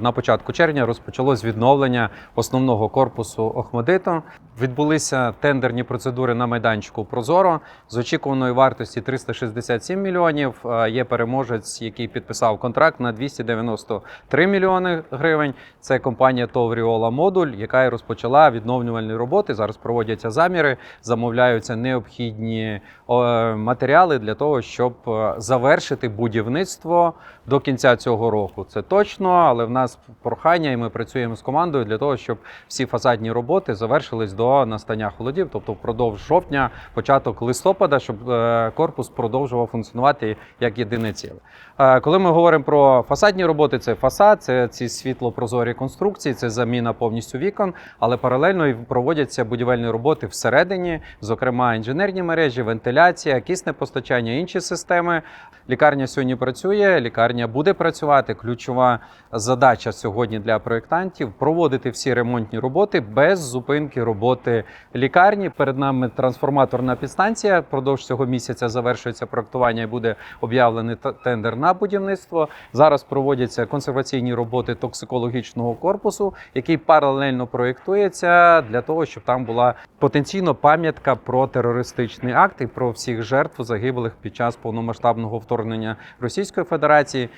На початку червня розпочалось відновлення основного корпусу Охмадиту. Відбулися тендерні процедури на майданчику Прозоро з очікуваної вартості 367 мільйонів. Е, Є переможець, який підписав контракт на 293 мільйони гривень. Це компанія Товріола Модуль, яка і розпочала відновлювальні роботи. Зараз проводяться заміри, замовляються необхідні матеріали для того, щоб е, завершити будівництво до кінця цього року. Це точно, але в нас прохання, і ми працюємо з командою для того, щоб всі фасадні роботи завершились до настання холодів, тобто впродовж жовтня, початок листопада, щоб е, корпус продовжував функціонувати як єдине ціле. Е, Коли ми говоримо про фасадні роботи, це фасад, це ці світлопрозорі конструкції, це заміна повністю вікон, але паралельно і проводяться будівельні роботи всередині, зокрема інженерні мережі, вентиляція, кисне постачання, інші системи. Лікарня сьогодні працює, лікарня буде працювати. Ключова задача сьогодні для проєктантів проводити всі ремонтні роботи без зупинки роботи лікарні. Перед нами трансформаторна підстанція. Продовж цього місяця завершується проектування і буде об'явлений тендер на будівництво. Зараз проводяться консерваційні роботи токсикологічного корпусу, який паралельно проєктується для того, щоб там була потенційно пам'ятка про терористичний акт і про всіх жертв загиблих під час повномасштабного вторгнення Російської Федерації.